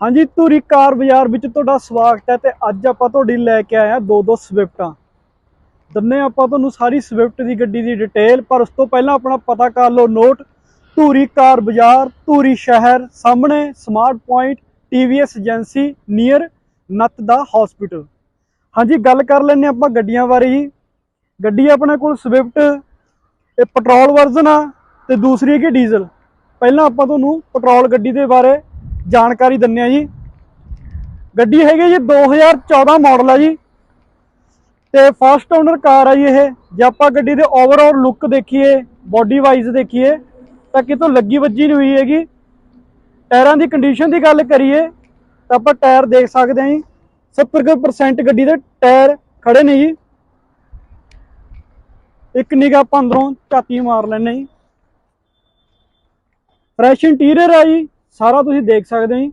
ਹਾਂਜੀ, ਧੂਰੀ ਕਾਰ ਬਾਜ਼ਾਰ ਵਿੱਚ ਤੁਹਾਡਾ ਸਵਾਗਤ ਹੈ ਤੇ ਅੱਜ ਆਪਾਂ ਤੁਹਾਡੀ ਲੈ ਕੇ ਆਏ ਹਾਂ ਦੋ ਦੋ ਸਵਿਫਟਾਂ। ਦੰਨੇ ਆਪਾਂ ਤੁਹਾਨੂੰ ਸਾਰੀ ਸਵਿਫਟ ਦੀ ਗੱਡੀ ਦੀ ਡਿਟੇਲ ਪਰ ਉਸ ਤੋਂ ਪਹਿਲਾਂ ਆਪਣਾ ਪਤਾ ਕਰ ਲਓ ਨੋਟ ਧੂਰੀ ਕਾਰ ਬਾਜ਼ਾਰ, ਧੂਰੀ ਸ਼ਹਿਰ, ਸਾਹਮਣੇ smart point TVS agency near ਨੱਤ ਦਾ ਹਸਪੀਟਲ ਹਾਂਜੀ, ਗੱਲ ਕਰ ਲੈਂਦੇ ਹਾਂ ਆਪਾਂ ਗੱਡੀਆਂ ਬਾਰੇ ਜੀ। ਗੱਡੀ ਆਪਣੇ ਕੋਲ ਸਵਿਫਟ, ਇਹ ਪੈਟਰੋਲ ਵਰਜ਼ਨ ਆ ਤੇ ਦੂਸਰੀ ਹੈਗੀ ਡੀਜ਼ਲ ਪਹਿਲਾਂ ਆਪਾਂ ਤੁਹਾਨੂੰ ਪੈਟਰੋਲ ਗੱਡੀ ਦੇ ਬਾਰੇ ਜਾਣਕਾਰੀ ਦਿੰਨੇ ਆ ਜੀ। ਗੱਡੀ ਹੈਗੀ ਜੀ 2014 ਮਾਡਲ ਆ ਜੀ। ਤੇ ਫਸਟ ਓਨਰ ਕਾਰ ਆ ਜੀ ਇਹ। ਜੇ ਆਪਾਂ ਗੱਡੀ ਦੇ ਓਵਰਆਲ ਲੁੱਕ ਦੇਖੀਏ ਬਾਡੀ ਵਾਈਜ਼ ਦੇਖੀਏ, ਤਾਂ ਕਿਤੋਂ ਲੱਗੀ ਵੱਜੀ ਨਹੀਂ ਹੋਈ ਹੈਗੀ। ਟਾਇਰਾਂ ਦੀ ਕੰਡੀਸ਼ਨ ਦੀ ਗੱਲ ਕਰੀਏ, ਤਾਂ ਆਪਾਂ ਟਾਇਰ ਦੇਖ ਸਕਦੇ ਹਾਂ ਜੀ। 70% ਗੱਡੀ ਦੇ ਟਾਇਰ ਖੜੇ ਨੇ ਜੀ। ਇੱਕ ਨਿਗਾ ਆਪਾਂ ਅੰਦਰੋਂ ਝਾਤੀ ਮਾਰ ਲੈਣੇ ਜੀ। ਫਰੈਸ਼ ਇੰਟੀਰੀਅਰ ਆ ਜੀ। ਸਾਰਾ ਤੁਸੀਂ ਦੇਖ ਸਕਦੇ ਹੋ ਜੀ।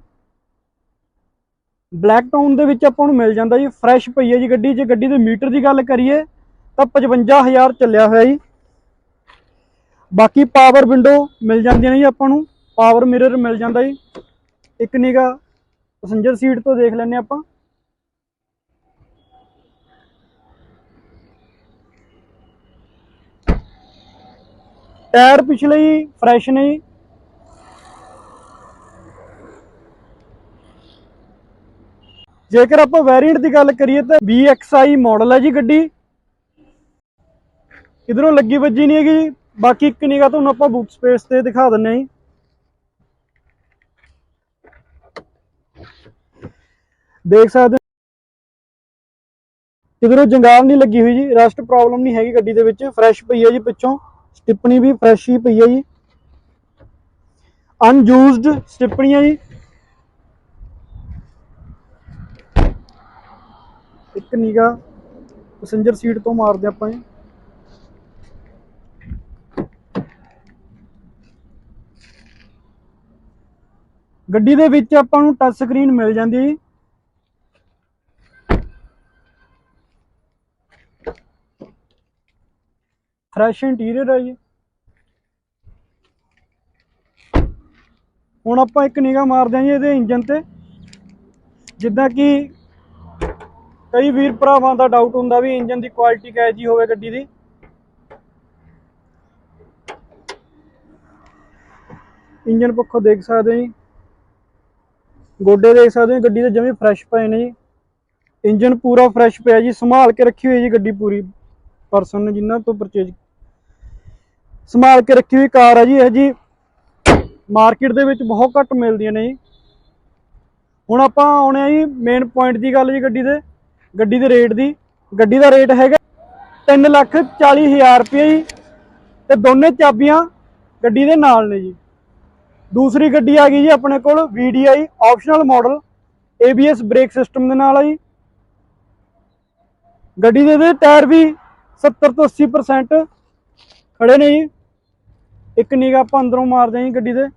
ਬਲੈਕ ਟਾਊਨ ਦੇ ਵਿੱਚ ਆਪਾਂ ਨੂੰ ਮਿਲ ਜਾਂਦਾ ਜੀ ਫਰੈਸ਼ ਪਈ ਹੈ ਜੀ ਗੱਡੀ। ਜੇ ਗੱਡੀ ਦੇ ਮੀਟਰ ਦੀ ਗੱਲ ਕਰੀਏ, ਤਾਂ 55000 ਚੱਲਿਆ ਹੋਇਆ ਜੀ। ਬਾਕੀ ਪਾਵਰ ਵਿੰਡੋ ਮਿਲ ਜਾਂਦੀਆਂ ਨੇ ਜੀ ਆਪਾਂ ਨੂੰ। ਪਾਵਰ ਮਿਰਰ ਮਿਲ ਜਾਂਦਾ ਜੀ। ਇੱਕ ਨਿਗਾ ਪੈਸੇਂਜਰ ਸੀਟ ਤੋਂ ਦੇਖ ਲੈਂਦੇ ਆਪਾਂ। ਟਾਇਰ ਪਿਛਲੇ ਹੀ ਫਰੈਸ਼ ਨੇ ਜੀ। ਜੇਕਰ ਆਪਾਂ ਵੈਰੀਐਂਟ ਦੀ ਗੱਲ ਕਰੀਏ ਤਾਂ VXI ਮਾਡਲ ਹੈ ਜੀ ਗੱਡੀ। ਇਧਰੋਂ ਲੱਗੀ ਵੱਜੀ ਨਹੀਂ ਹੈਗੀ, ਬਾਕੀ ਇੱਕ ਨਿਗਾ ਤੁਹਾਨੂੰ ਆਪਾਂ ਬੂਟ ਸਪੇਸ ਤੇ ਦਿਖਾ ਦਿੰਨੇ ਆ ਦੇਖ ਸਕਦੇ ਇਧਰੋਂ ਜੰਗਾਲ ਨਹੀਂ ਲੱਗੀ ਹੋਈ ਜੀ ਰਸਟ ਪ੍ਰੋਬਲਮ ਨਹੀਂ ਹੈਗੀ ਗੱਡੀ ਦੇ ਵਿੱਚ ਫਰੈਸ਼ ਪਈ ਹੈ ਜੀ ਪਿੱਛੋਂ ਸਟਿਪਣੀ ਵੀ ਫਰੈਸ਼ ਹੀ ਪਈ ਹੈ ਜੀ। ਅਨਯੂਜ਼ਡ ਸਟਿਪਣੀ ਹੈ ਜੀ। ਇੱਕ ਨਿਗਾ ਪੈਸੇਂਜਰ ਸੀਟ ਤੋਂ ਮਾਰਦੇ ਆਪਾਂ ਜੀ। ਗੱਡੀ ਦੇ ਵਿੱਚ ਆਪਾਂ ਨੂੰ ਟੱਚ ਸਕਰੀਨ ਮਿਲ ਜਾਂਦੀ ਹੈ ਫਰੈਸ਼ ਇੰਟੀਰੀਅਰ ਹੈ ਜੀ। ਹੁਣ ਆਪਾਂ ਇੱਕ ਨਿਗਾਹ ਮਾਰਦੇ ਹਾਂ ਜੀ ਇਹਦੇ ਇੰਜਨ ਤੇ। ਜਿੱਦਾਂ ਕਿ ਕਈ ਵੀਰ ਭਰਾਵਾਂ ਦਾ ਡਾਊਟ ਹੁੰਦਾ ਵੀ ਇੰਜਨ ਦੀ ਕੁਆਲਿਟੀ ਕਿਹੋ ਜੀ ਹੋਵੇ ਗੱਡੀ ਦੀ। ਇੰਜਨ ਪੱਖੋਂ ਦੇਖ ਸਕਦੇ ਹੋ ਜੀ। ਗੋਡੇ ਦੇਖ ਸਕਦੇ ਹੋ ਗੱਡੀ ਦੇ ਜਮੇ ਫਰੈਸ਼ ਪਏ ਨੇ ਜੀ। ਇੰਜਨ ਪੂਰਾ ਫਰੈਸ਼ ਪਿਆ ਜੀ, ਸੰਭਾਲ ਕੇ ਰੱਖੀ ਹੋਈ ਜੀ ਗੱਡੀ ਪੂਰੀ। ਪਰਸਨ ਨੇ ਜਿਨ੍ਹਾਂ ਤੋਂ ਪਰਚੇਜ ਸੰਭਾਲ ਕੇ ਰੱਖੀ ਹੋਈ ਕਾਰ ਹੈ ਜੀ, ਇਹ ਜੀ ਮਾਰਕੀਟ ਦੇ ਵਿੱਚ ਬਹੁਤ ਘੱਟ ਮਿਲਦੀਆਂ ਨੇ ਜੀ। ਹੁਣ ਆਪਾਂ ਆਉਣੇ ਆ ਜੀ ਮੇਨ ਪੁਆਇੰਟ ਦੀ ਗੱਲ ਜੀ ਗੱਡੀ ਦੇ। ਗੱਡੀ ਦੇ ਰੇਟ ਦੀ। ਗੱਡੀ ਦਾ ਰੇਟ ਹੈਗਾ 3 ਲੱਖ 40 ਹਜ਼ਾਰ ਰੁਪਏ ਜੀ। ਤੇ ਦੋਨੇ ਚਾਬੀਆਂ ਗੱਡੀ ਦੇ ਨਾਲ ਨੇ ਜੀ। ਦੂਸਰੀ ਗੱਡੀ ਆ ਗਈ ਜੀ ਆਪਣੇ ਕੋਲ VDI optional model ABS brake system ਦੇ ਨਾਲ ਆ ਜੀ। ਗੱਡੀ ਦੇ ਟਾਇਰ ਵੀ 70 ਤੋਂ 80% ਖੜੇ ਨੇ ਜੀ। ਇੱਕ ਨਿਗਾ ਆਪਾਂ ਅੰਦਰੋਂ ਮਾਰਦੇ ਹਾਂ ਜੀ ਗੱਡੀ ਦੇ।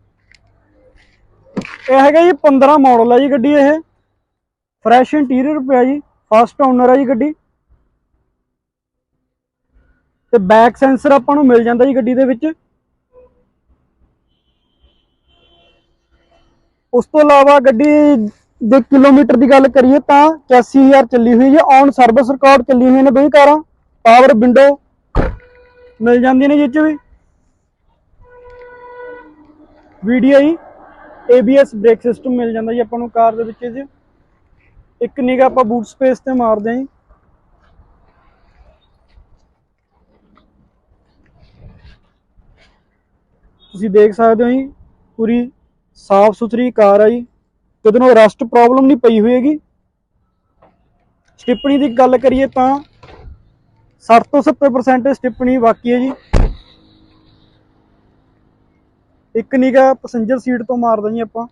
ਇਹ ਹੈਗਾ ਜੀ 15 ਮਾਡਲ ਹੈ ਜੀ ਗੱਡੀ ਇਹ। ਫਰੈਸ਼ ਇੰਟੀਰੀਅਰ ਪਿਆ ਜੀ। ਫਸਟ ਓਨਰ ਹੈ ਜੀ ਗੱਡੀ। ਤੇ ਬੈਕ ਸੈਂਸਰ ਆਪਾਂ ਨੂੰ ਮਿਲ ਜਾਂਦਾ ਜੀ ਗੱਡੀ ਦੇ ਵਿੱਚ। ਉਸ ਤੋਂ ਇਲਾਵਾ ਗੱਡੀ ਦੇ ਕਿਲੋਮੀਟਰ ਦੀ ਗੱਲ ਕਰੀਏ ਤਾਂ 81000 ਚੱਲੀ ਹੋਈ ਹੈ ਔਨ ਸਰਵਿਸ ਰਿਕਾਰਡ ਚੱਲੀ ਹੋਈ ਨੇ ਬਈ ਕਾਰਾਂ। ਪਾਵਰ ਵਿੰਡੋ ਮਿਲ ਜਾਂਦੀਆਂ ਨੇ ਜਿਹ ਚ ਵੀ VDI ABS ਬ੍ਰੇਕ ਸਿਸਟਮ ਮਿਲ ਜਾਂਦਾ ਜੀ ਆਪਾਂ ਨੂੰ ਕਾਰ ਦੇ ਵਿੱਚ ਜੀ। ਇੱਕ ਨਿਗਾ ਆਪਾਂ ਬੂਟ ਸਪੇਸ ਤੇ ਮਾਰਦੇ ਹਾਂ ਜੀ। ਤੁਸੀਂ ਦੇਖ ਸਕਦੇ ਹੋ ਜੀ, ਪੂਰੀ ਸਾਫ਼ ਸੁਥਰੀ ਕਾਰ ਹੈ ਜੀ। ਕਿਤੇ ਨੂੰ ਰਸਟ ਪ੍ਰੋਬਲਮ ਨਹੀਂ ਪਈ ਹੋਏਗੀ। ਸਟਿਪਣੀ ਦੀ ਗੱਲ ਕਰੀਏ ਤਾਂ 60 ਤੋਂ 70% ਸਟਿਪਣੀ ਬਾਕੀ ਹੈ ਜੀ। ਇੱਕ ਨਿਗਾ ਪੈਸੇਂਜਰ ਸੀਟ ਤੋਂ ਮਾਰਦੇ ਜੀ ਆਪਾਂ।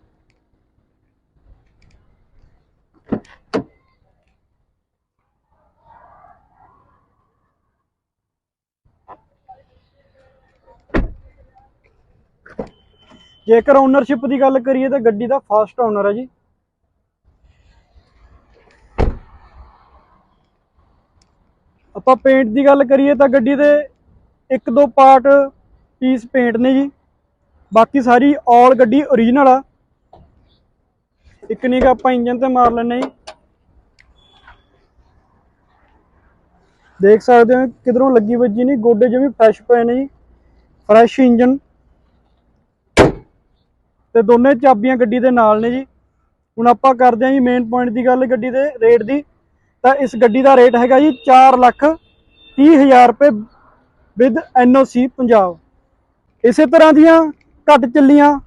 ਜੇਕਰ ਓਨਰਸ਼ਿਪ ਦੀ ਗੱਲ ਕਰੀਏ ਤਾਂ ਗੱਡੀ ਦਾ ਫਸਟ ਓਨਰ ਹੈ ਜੀ। ਆਪਾਂ ਪੇਂਟ ਦੀ ਗੱਲ ਕਰੀਏ ਤਾਂ ਗੱਡੀ ਦੇ ਇੱਕ ਦੋ ਪਾਰਟ ਪੀਸ ਪੇਂਟ ਨੇ ਜੀ। ਬਾਕੀ ਸਾਰੀ ਆਲ ਗੱਡੀ ਓਰੀਜਨਲ ਆ। ਇੱਕ ਨੀਗਾ ਆਪਾਂ ਇੰਜਨ ਤੇ ਮਾਰ ਲੈਨੇ ਜੀ। ਦੇਖ ਸਕਦੇ ਹੋ ਕਿਧਰੋਂ ਲੱਗੀ ਵੱਜੀ ਨਹੀਂ ਗੋਡੇ ਜਿਵੇਂ ਫਰੈਸ਼ ਪਏ ਨੇ ਜੀ। ਫਰੈਸ਼ ਇੰਜਨ ਤੇ ਦੋਨੇ ਚਾਬੀਆਂ ਗੱਡੀ ਦੇ ਨਾਲ ਨੇ ਜੀ। ਹੁਣ ਆਪਾਂ ਕਰਦੇ ਹਾਂ ਜੀ ਮੇਨ ਪੁਆਇੰਟ ਦੀ ਗੱਲ ਗੱਡੀ ਦੇ ਰੇਟ ਦੀ। ਤਾਂ ਇਸ ਗੱਡੀ ਦਾ ਰੇਟ ਹੈਗਾ ਜੀ 4 ਲੱਖ 30 ਹਜ਼ਾਰ ਰੁਪਏ ਵਿਦ ਐਨਓਸੀ ਪੰਜਾਬ। ਇਸੇ ਤਰ੍ਹਾਂ ਦੀਆਂ ਘੱਟ ਚੱਲੀਆਂ,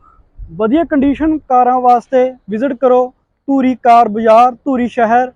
ਵਧੀਆ ਕੰਡੀਸ਼ਨ ਕਾਰਾਂ ਵਾਸਤੇ ਵਿਜ਼ਿਟ ਕਰੋ। ਧੂਰੀ ਕਾਰ ਬਾਜ਼ਾਰ, ਧੂਰੀ ਸ਼ਹਿਰ